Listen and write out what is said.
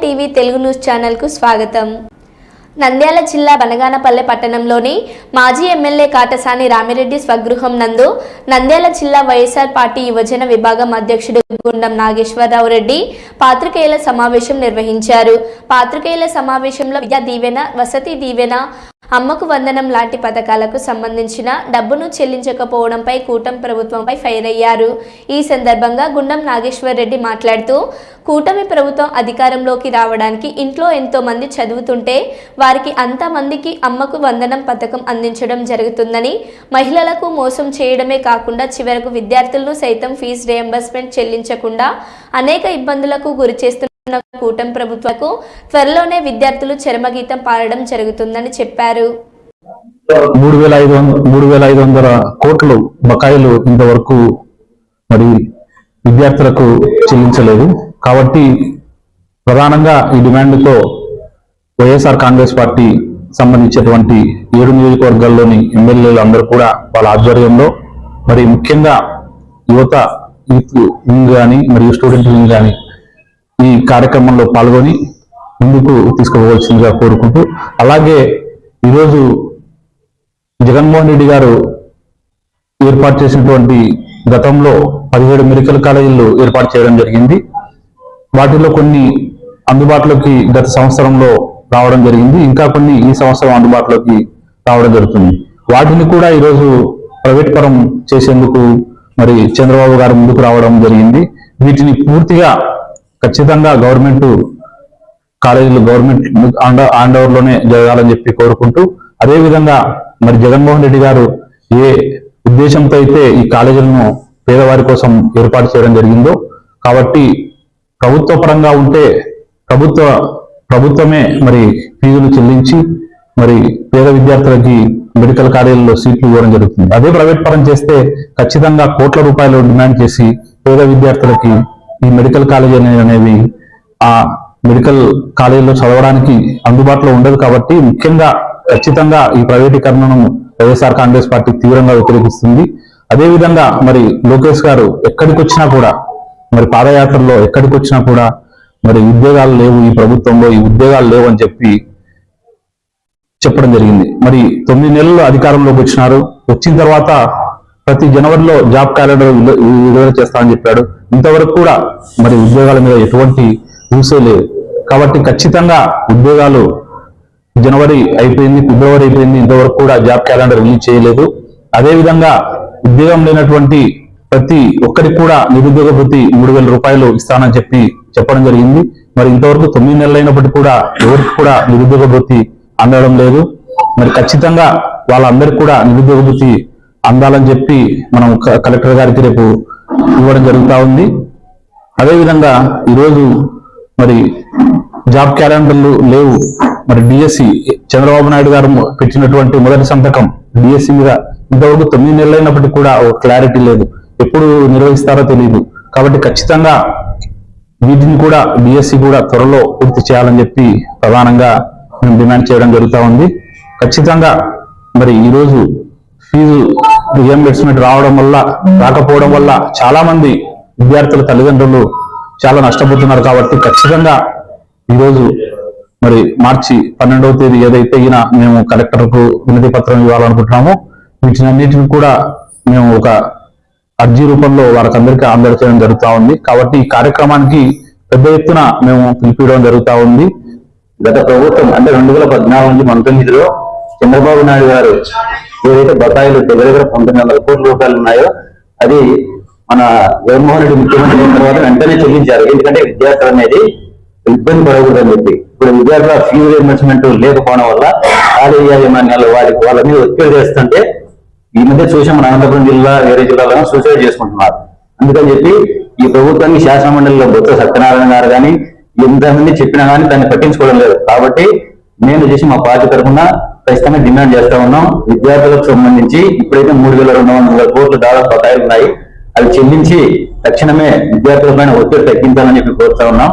TV Telugu news ఛానల్కు స్వాగతం. నంద్యాల జిల్లా బనగానపల్లె పట్టణంలోని మాజీ ఎమ్మెల్యే కాటసాని రామిరెడ్డి స్వగృహం నందు నంద్యాల జిల్లా వైఎస్ఆర్ పార్టీ యువజన విభాగం అధ్యక్షుడు గుండం నాగేశ్వరరావు రెడ్డి పాత్రికేయుల సమావేశం నిర్వహించారు. పాత్రికేయుల సమావేశంలో విద్యా దీవెన వసతి దీవెన అమ్మకు వందనం లాంటి పథకాలకు సంబంధించిన డబ్బును చెల్లించకపోవడంపై కూటమి ప్రభుత్వంపై ఫైర్ అయ్యారు ఈ సందర్భంగా గుండం నాగేశ్వర్ రెడ్డి మాట్లాడుతూ కూటమి ప్రభుత్వం అధికారంలోకి రావడానికి ఇంట్లో ఎంతో మంది చదువుతుంటే వారికి అంతమందికి అమ్మకు వందనం పథకం అందించడం జరుగుతుందని మహిళలకు మోసం చేయడమే కాకుండా చివరకు విద్యార్థులను సైతం ఫీజు రియంబర్స్మెంట్ చెల్లించకుండా అనేక ఇబ్బందులకు గురి చేస్తున్న కూటమి ప్రభుత్వకు త్వరలోనే విద్యార్థులు చరమగీతం పాడడం జరుగుతుందని చెప్పారు. మూడు వేల ఐదు మూడు వేల ఐదు వందల కోట్లు బకాయిలు ఇంతవరకు మరి విద్యార్థులకు చెల్లించలేదు. కాబట్టి ప్రధానంగా ఈ డిమాండ్తో వైఎస్ఆర్ కాంగ్రెస్ పార్టీ సంబంధించినటువంటి ఏడు నియోజకవర్గాల్లోని ఎమ్మెల్యేలు అందరూ కూడా వాళ్ళ ఆధ్వర్యంలో మరి ముఖ్యంగా యువత యూత్ వింగ్ కానీ మరియు స్టూడెంట్ వింగ్ కానీ ఈ కార్యక్రమంలో పాల్గొని ముందుకు తీసుకుపోవలసిందిగా కోరుకుంటూ అలాగే ఈరోజు జగన్మోహన్ రెడ్డి గారు ఏర్పాటు చేసినటువంటి గతంలో పదిహేడు మెడికల్ కాలేజీలు ఏర్పాటు చేయడం జరిగింది. వాటిలో కొన్ని అందుబాటులోకి గత సంవత్సరంలో రావడం జరిగింది. ఇంకా కొన్ని ఈ సంవత్సరం అందుబాటులోకి రావడం జరుగుతుంది. వాటిని కూడా ఈరోజు ప్రైవేట్ పరం చేసేందుకు మరి చంద్రబాబు గారు ముందుకు రావడం జరిగింది. వీటిని పూర్తిగా ఖచ్చితంగా గవర్నమెంట్ కాలేజీలు గవర్నమెంట్ హ్యాండ్లోనే జరగాలని చెప్పి కోరుకుంటూ అదేవిధంగా మరి జగన్మోహన్ రెడ్డి గారు ఏ ఉద్దేశంతో అయితే ఈ కాలేజీలను పేదవారి కోసం ఏర్పాటు చేయడం జరిగిందో కాబట్టి ప్రభుత్వ పరంగా ఉంటే ప్రభుత్వ ప్రభుత్వమే మరి ఫీజులు చెల్లించి మరి పేద విద్యార్థులకి మెడికల్ కాలేజీల్లో సీట్లు ఇవ్వడం జరుగుతుంది. అదే ప్రైవేట్ పరం చేస్తే ఖచ్చితంగా కోట్ల రూపాయలు డిమాండ్ చేసి పేద విద్యార్థులకి ఈ మెడికల్ కాలేజీ అనేవి ఆ మెడికల్ కాలేజీలో చదవడానికి అందుబాటులో ఉండదు కాబట్టి ముఖ్యంగా ఖచ్చితంగా ఈ ప్రైవేటీకరణను వైఎస్ఆర్ కాంగ్రెస్ పార్టీ తీవ్రంగా వ్యతిరేకిస్తుంది అదేవిధంగా మరి లోకేష్ గారు ఎక్కడికి వచ్చినా కూడా మరి పాదయాత్రలో ఎక్కడికి వచ్చినా కూడా మరి ఉద్యోగాలు లేవు ఈ ప్రభుత్వంలో ఈ ఉద్యోగాలు లేవు అని చెప్పి చెప్పడం జరిగింది. మరి తొమ్మిది నెలలు అధికారంలోకి వచ్చినారు. వచ్చిన తర్వాత ప్రతి జనవరిలో జాబ్ క్యాలెండర్ విడుదల చేస్తామని చెప్పాడు. ఇంతవరకు కూడా మరి ఉద్యోగాల మీద ఎటువంటి ఊసే లేదు. కాబట్టి ఖచ్చితంగా ఉద్యోగాలు జనవరి అయిపోయింది ఫిబ్రవరి అయిపోయింది ఇంతవరకు కూడా జాబ్ క్యాలెండర్ రిలీజ్ చేయలేదు. అదేవిధంగా ఉద్యోగం లేనటువంటి ప్రతి ఒక్కరికి కూడా నిరుద్యోగ భృతి మూడు వేల రూపాయలు ఇస్తానని చెప్పి చెప్పడం జరిగింది. మరి ఇంతవరకు తొమ్మిది నెలలైనప్పటికీ కూడా ఎవరికి కూడా నిరుద్యోగ భృతి అందడం లేదు. మరి ఖచ్చితంగా వాళ్ళందరికీ కూడా నిరుద్యోగ భృతి అందాలని చెప్పి మనం క- కలెక్టర్ గారికి రేపు ఇవ్వడం జరుగుతూ ఉంది. అదేవిధంగా ఈరోజు మరి జాబ్ క్యాలెండర్లు లేవు. మరి డిఎస్సి చంద్రబాబు నాయుడు గారు పెట్టినటువంటి మొదటి సంతకం డిఎస్సి మీద ఇంతవరకు తొమ్మిది నెలలైనప్పటికీ కూడా ఒక క్లారిటీ లేదు. ఎప్పుడు నిర్వహిస్తారో తెలియదు కాబట్టి ఖచ్చితంగా వీటిని కూడా డిఎస్సి కూడా త్వరలో పూర్తి చేయాలని చెప్పి ప్రధానంగా మేము డిమాండ్ చేయడం జరుగుతూ ఉంది. ఖచ్చితంగా మరి ఈరోజు ఫీజు రియంబర్స్మెంట్ రావడం వల్ల రాకపోవడం వల్ల చాలా మంది విద్యార్థుల తల్లిదండ్రులు చాలా నష్టపోతున్నారు కాబట్టి ఖచ్చితంగా ఈరోజు మరి మార్చి పన్నెండవ తేదీ ఏదైతే ఈయన మేము కలెక్టర్కు వినతి పత్రం ఇవ్వాలనుకుంటున్నామో వీటినన్నిటిని కూడా మేము ఒక అర్జీ రూపంలో వారికందరికీ ఆందోళన చేయడం జరుగుతా ఉంది. కాబట్టి ఈ కార్యక్రమానికి పెద్ద ఎత్తున మేము పిలిపించడం జరుగుతూ ఉంది. గత ప్రభుత్వం అంటే రెండు వేల పద్నాలుగు నుంచి పంతొమ్మిదిలో చంద్రబాబు నాయుడు గారు ఏదైతే బకాయిలు దగ్గర దగ్గర పంతొమ్మిది వందల కోట్ల రూపాయలు ఉన్నాయో అది మన జగన్మోహన్ రెడ్డి ముఖ్యమంత్రి అయిన తర్వాత వెంటనే చెల్లించారు. ఎందుకంటే విద్యార్థులు అనేది ఇబ్బంది పడకూడదని చెప్పి. ఇప్పుడు విద్యార్థుల ఫీజు రియంబర్స్మెంట్ లేకపోవడం వల్ల ఖాళీ యాజమాన్యాలు వారికి వాళ్ళ మీద ఒత్తిడి చేస్తుంటే ఈ మధ్య చూసాం మన అనంతపురం జిల్లా వేరే జిల్లాలో సూసైడ్ చేసుకుంటున్నారు. అందుకని చెప్పి ఈ ప్రభుత్వాన్ని శాసనమండలిలో బొత్స సత్యనారాయణ గారు కానీ ఎంతమంది చెప్పినా కానీ దాన్ని పట్టించుకోవడం లేదు. కాబట్టి నేను చేసి మా పార్టీ తరఫున ఖచ్చితంగా డిమాండ్ చేస్తా ఉన్నాం. విద్యార్థులకు సంబంధించి ఇప్పుడైతే మూడు వేల రెండు వందల కోట్లు దాదాపు బకాయిలు ఉన్నాయి అవి చెల్లించి తక్షణమే విద్యార్థుల పైన ఒత్తిడి తగ్గించాలని చెప్పి కోరుతా ఉన్నాం.